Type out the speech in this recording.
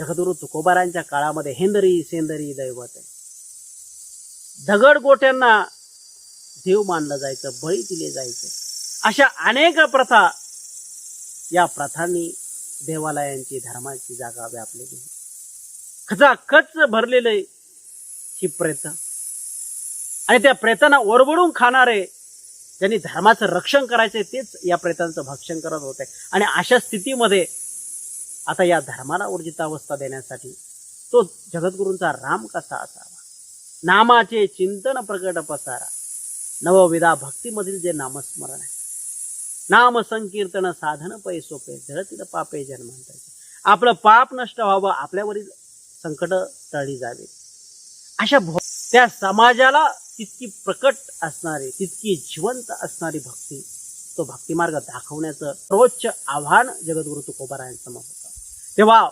जगदुरु तुकोबारांच्या काळामध्ये हेंदरी सेंदरी दैवत आहे. दगड गोट्यांना देव मानलं जायचं बळी दिले जायचे. अशा अनेक प्रथा या प्रथांनी देवालयांची धर्माची जागा व्यापलेली खचाखच भरलेले ही प्रेत. आणि त्या प्रेतांना ओरबडून खाणारे ज्यांनी धर्माचं रक्षण करायचे तेच या प्रेतांचं भक्षण करत होते. आणि अशा स्थितीमध्ये आता या धर्माला ऊर्जितावस्था देण्यासाठी तो जगद्गुरूंचा राम कसा असावा? नामाचे चिंतन प्रकट पसारा. नवविधा भक्तीमधील जे नामस्मरण आहे. नाम संकीर्तन साधन पै सोपे जळतील पापे जन्मांतरचे आपलं पाप नष्ट व्हावं आपल्यावरील संकट टळली जावे. अशा भो- त्या समाजाला तितकी प्रकट असणारी तितकी जिवंत असणारी भक्ती तो भक्तिमार्ग दाखवण्याचं सर्वोच्च आव्हान जगद्गुरु तुकोबारायांसमोर होतं तेव्हा